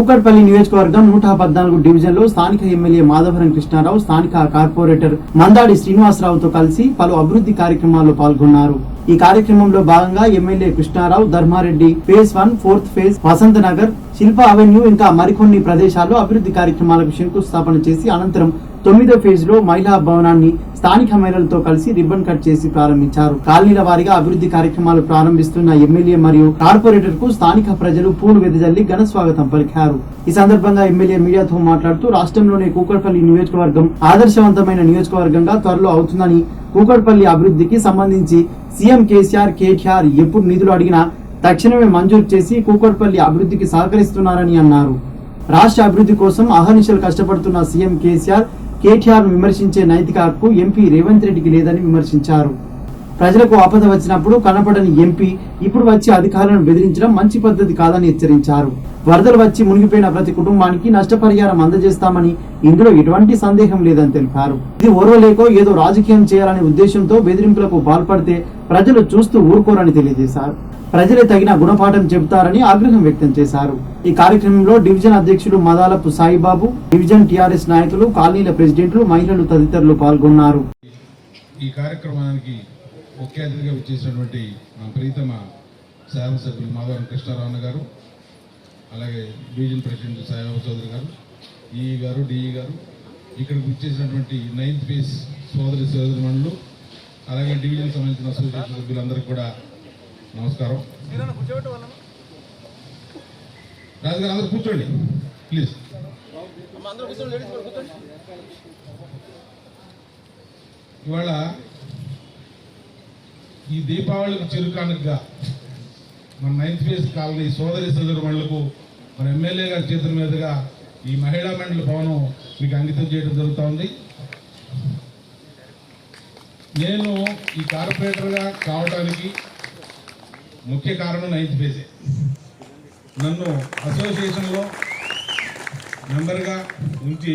కూకట్పల్లి నియోజకవర్గం నూట పద్నాలుగు డివిజన్లో స్థానిక ఎమ్మెల్యే మాధవరం కృష్ణారావు స్థానిక కార్పొరేటర్ మందాడి శ్రీనివాసరావుతో కలిసి పలు అభివృద్ధి కార్యక్రమాల్లో పాల్గొన్నారు. ఈ కార్యక్రమంలో భాగంగా MLA Krishnarao Dharmareddy phase one fourth phase Vasantha Nagar Shilpa avenue ఇంకా మరికొన్ని ప్రదేశాల్లో అభివృద్ధి కార్యక్రమాలకు శంకుస్థాపన చేసి అనంతరం తొమ్మిదో ఫేజ్లో మహిళా భవనాన్ని స్థానిక మహిళలతో కలిసి రిబ్బన్ కట్ చేసి ప్రారంభించారు. కాలనీల వారీగా అభివృద్ధి కార్యక్రమాలు ప్రారంభిస్తున్న ఎమ్మెల్యే మరియు కార్పొరేటర్కు స్థానిక ప్రజలు పూలు వెదజల్లి ఘన స్వాగతం పలికారు. ఈ సందర్భంగా ఎమ్మెల్యే మీడియాతో మాట్లాడుతూ రాష్ట్రంలోనే కూకట్పల్లి నియోజకవర్గం ఆదర్శవంతమైన నియోజకవర్గంగా త్వరలో అవుతుందని కూకట్పల్లి అభివృద్ధికి సంబంధించి సీఎం కేసీఆర్ కేటీఆర్ ఎప్పుడు నిధులు అడిగినా తక్షణమే మంజూరు చేసి కూకట్పల్లి అభివృద్ధికి సహకరిస్తున్నారని అన్నారు. రాష్ట్ర అభివృద్ధి కోసం అహర్నిశలు కష్టపడుతున్న సీఎం కేసీఆర్ కేటీఆర్ విమర్శించే నైతిక హక్కు ఎంపీ రేవంత్ రెడ్డికి లేదని విమర్శించారు. ప్రజలకు ఆపద వచ్చినప్పుడు కనపడని ఎంపీ ఇప్పుడు వచ్చి అధికారులను బెదిరించడం మంచి పద్ధతి కాదని హెచ్చరించారు. వరదలు వచ్చి మునిగిపోయిన ప్రతి కుటుంబానికి నష్టపరిహారం అందజేస్తామని ఇందులో ఎటువంటి సందేహం లేదని తెలిపారు. ఇది ఓర్వలేకో ఏదో రాజకీయం చేయాలనే ఉద్దేశంతో బెదిరింపులకు పాల్పడితే ప్రజలు చూస్తూ ఊరుకోరని తెలియజేశారు. ప్రజలే తగిన గుణపాఠం చెబుతారని ఆగ్రహం వ్యక్తం చేశారు. ఈ కార్యక్రమంలో డివిజన్ అధ్యక్షులు మదాలపు సాయిబాబు డివిజన్ టిఆర్ఎస్ నాయకులు కాలనీల ప్రెసిడెంట్లు మహిళలు తదితరులు పాల్గొన్నారు. ఈ కార్యక్రమానికి ముఖ్య అతిథిగా వచ్చేసినటువంటి మా ప్రీతమ శాసనసభ్యులు మాధవరం కృష్ణారావు గారు అలాగే డివిజన్ ప్రెసిడెంట్ సాయిబాబు చౌదరి గారు ఈఈ గారు డిఈ గారు ఇక్కడికి వచ్చేసినటువంటి నైన్త్ ఫేజ్ సోదరి సోదరి మండలు అలాగే డివిజన్ సంబంధించిన అసోసియేషన్ సభ్యులందరికీ కూడా నమస్కారం. రాజుగారు అందరూ కూర్చోండి ప్లీజ్. ఇవాళ ఈ దీపావళికి చిరుకానుకగా మన నైన్త్ ఫేజ్ కాలనీ సోదరి సోదరు మండలకు మన ఎమ్మెల్యే గారి చేతుల మీదుగా ఈ మహిళా మండలి భవనం మీకు అంకితం చేయడం జరుగుతోంది. నేను ఈ కార్పొరేటర్గా కావడానికి ముఖ్య కారణం నైన్త్ ఫేజే నన్ను అసోసియేషన్లో మెంబర్గా ఉంచి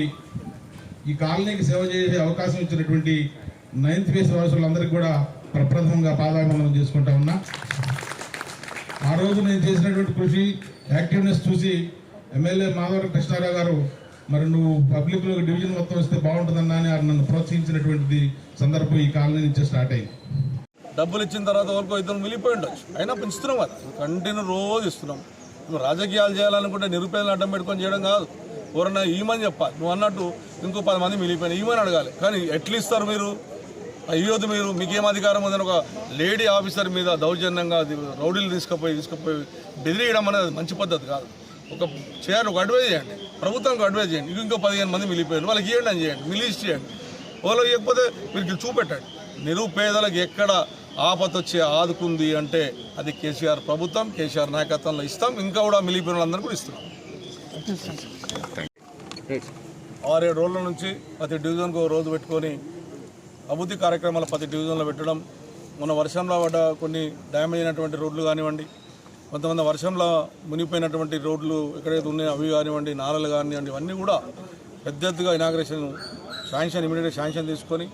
ఈ కాలనీకి సేవ చేసే అవకాశం ఇచ్చినటువంటి నైన్త్ ఫేజ్ వాసులందరికీ కూడా ప్రప్రథమంగా పాదాభివందనం చేసుకుంటా ఉన్నా. ఆ రోజు నేను చేసినటువంటి కృషి యాక్టివ్నెస్ చూసి ఎమ్మెల్యే మాధవరం కృష్ణారావు గారు మరి నువ్వు పబ్లిక్లో డివిజన్ మొత్తం వస్తే బాగుంటుందన్నా అని నన్ను ప్రోత్సహించినటువంటిది సందర్భం ఈ కాలనీ నుంచే స్టార్ట్ అయింది. డబ్బులు ఇచ్చిన తర్వాత వరకు ఇద్దరు మిగిలిపోయి ఉండొచ్చు. అయినా పెంచుతున్నాం అది. కంటిన్యూ రోజు ఇస్తున్నాం. నువ్వు రాజకీయాలు చేయాలనుకుంటే నిరుపేదలు అడ్డం పెట్టుకొని చేయడం కాదు. ఎవరన్నా ఈమని చెప్పాలి. నువ్వు అన్నట్టు ఇంకో పది మంది మిగిలిపోయినా ఈమని అడగాలి. కానీ ఎట్లా ఇస్తారు మీరు? అయ్యోది మీరు మీకేం అధికారం ఉందని ఒక లేడీ ఆఫీసర్ మీద దౌర్జన్యంగా రౌడీలు తీసుకుపోయి తీసుకుపోయి బెదిరియడం అనేది మంచి పద్ధతి కాదు. ఒక చేయాలి ఒక అడ్వైజ్ చేయండి. ప్రభుత్వానికి అడ్వైజ్ చేయండి. ఇంకో ఇంకో పదిహేను మంది మిగిలిపోయారు. వాళ్ళకి ఇవ్వండి అని చేయండి. మిలిస్ట్ చేయండి. వాళ్ళకి ఇవ్వకపోతే మీరు చూపెట్టండి. నిరుపేదలకు ఎక్కడ ఆపత వచ్చి ఆదుకుంది అంటే అది కేసీఆర్ ప్రభుత్వం కేసీఆర్ నాయకత్వంలో ఇస్తాం. ఇంకా కూడా మిగిలిపోయిన వాళ్ళందరూ కూడా ఇస్తున్నాం. ఆరేడు రోజుల నుంచి ప్రతి డివిజన్కు ఒక రోజు పెట్టుకొని అభివృద్ధి కార్యక్రమాలు ప్రతి డివిజన్లో పెట్టడం మొన్న వర్షంలో పడ్డ కొన్ని డ్యామేజ్ అయినటువంటి రోడ్లు కానివ్వండి కొంతమంది వర్షంలో మునిగిపోయినటువంటి రోడ్లు ఎక్కడైతే ఉన్నాయో అవి కానివ్వండి నాలలు కానివ్వండి ఇవన్నీ కూడా పెద్ద ఎత్తుగా ఇనాగ్రేషన్ శాంక్షన్ ఇమీడియట్ శాంక్షన్ తీసుకొని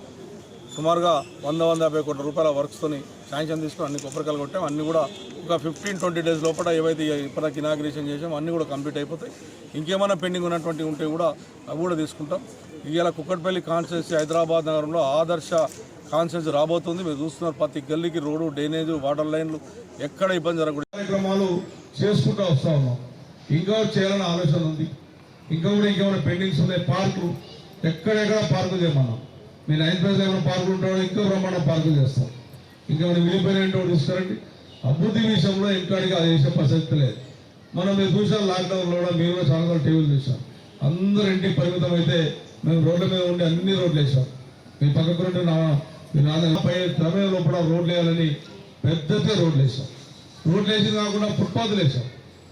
సుమారుగా వంద వంద యాభై కోట్ల రూపాయల వర్క్స్తోని శాంక్షన్ తీసుకొని అన్ని కొబ్బరికాయలు కొట్టాం. అన్నీ కూడా ఒక ఫిఫ్టీన్ ట్వంటీ డేస్ లోపల ఏవైతే ఇప్పటికి ఇనాగ్రేషన్ చేసామో అన్నీ కూడా కంప్లీట్ అయిపోతాయి. ఇంకేమైనా పెండింగ్ ఉన్నటువంటి ఉంటే కూడా అవి కూడా తీసుకుంటాం. ఇవాళ కుక్కట్పల్లి కాన్స్టిట్యూన్సీ హైదరాబాద్ నగరంలో ఆదర్శ కాన్స్టిట్యూన్సీ రాబోతుంది. మీరు చూస్తున్నారు ప్రతి గల్లీకి రోడ్డు డ్రైనేజ్ వాటర్ లైన్లు ఎక్కడ ఇబ్బంది జరగకూడదు. కార్యక్రమాలు చేసుకుంటూ వస్తా ఉన్నాం. ఇంకా చేయాలని ఆలోచన ఉంది. ఇంకా కూడా ఇంకేమైనా పెండింగ్స్ ఉన్నాయి పార్కులు ఎక్కడెక్కడ పార్కులు చేయమన్నాం. మీ నైన్ ప్లేస్ ఏమైనా పార్కులు ఉంటాడో ఇంకా బ్రహ్మాండ పార్కులు చేస్తాం. ఇంకేమైనా విడిపోయిన తీసుకురండి అభివృద్ధి విషయంలో ఇంకాడికి అది చేసే ప్రసక్తి లేదు. మనం మీరు చూసాం లాక్డౌన్లో కూడా మీరు కూడా చాలా టీవీలు చూసాం. అందరు ఇంటికి పరిమితం అయితే మేము రోడ్ల మీద ఉండి అన్ని రోడ్లు వేసాం. మీ పక్కకు రెండు నా మీ నాన్న రోడ్లు వేయాలని పెద్దగా రోడ్లు వేసాం. రోడ్లు వేసి కాకుండా ఫుట్పాత్లు వేసాం.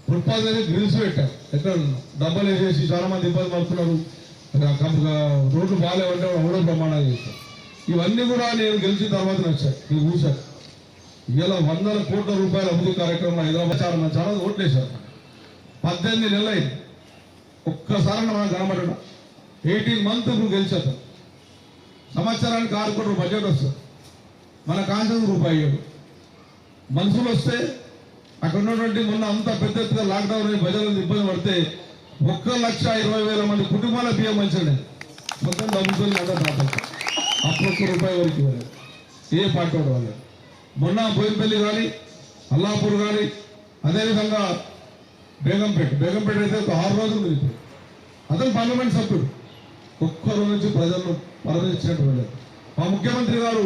ఫుట్పాత్ అనేది గ్రిల్స్ పెట్టాం. ఎక్కడ డబ్బులు వేసేసి చాలా మంది ఇబ్బంది పడుతున్నారు. రోడ్లు బాగాలేవంటే కూడా ప్రమాణాలు చేస్తాం ఇవన్నీ కూడా నేను గెలిచిన తర్వాత నచ్చాయి ఇవి చూశారు ఇలా వందల కోట్ల రూపాయల అభివృద్ధి కార్యక్రమం హైదరాబాద్ చాలా మంది చాలా మంది పద్దెనిమిది నెలలు అయింది ఒక్కసారి మనం కనబడడం ఎయిటీన్ మంత్ ఇప్పుడు గెలిచేద్దాం సంవత్సరానికి ఆరు కోట్ల బడ్జెట్ వస్తుంది. మన కాన్సెన్స్ రూపాయి మనుషులు వస్తే అక్కడ ఉన్నటువంటి మొన్న అంత పెద్ద ఎత్తుగా లాక్డౌన్ అయ్యి ప్రజలకు ఇబ్బంది పడితే ఒక్క లక్ష ఇరవై వేల మంది కుటుంబాల బియ్యం మంచండి మొత్తం డబ్బుతో అందరూ దాటారు అప్పొక్క రూపాయి వరకు ఏ పార్టీ వాళ్ళు మొన్న బోయినపల్లి కానీ అల్లాపూర్ కానీ అదేవిధంగా బేగంపేట. బేగంపేట అయితే ఒక ఆరు రోజులు ఉంది ఇప్పుడు. అతను పార్లమెంట్ సభ్యుడు. ఒక్క నుంచి ప్రజలను పరమించినట్టు మా ముఖ్యమంత్రి గారు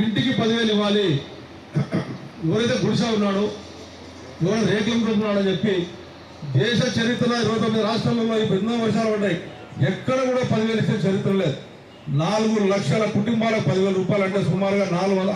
ఇంటికి పదివేలు ఇవ్వాలి. ఎవరైతే గుడిసా ఉన్నాడో ఎవరైతే రేకులు ఉంటున్నాడో అని చెప్పి దేశ చరిత్రలో ఇరవై తొమ్మిది రాష్ట్రాలలో ఇప్పుడు ఎన్నో వర్షాలు పడ్డాయి. ఎక్కడ కూడా పదివేలు ఇచ్చే చరిత్ర లేదు. నాలుగు లక్షల కుటుంబాలకు పదివేల రూపాయలు అంటే సుమారుగా నాలుగు వందల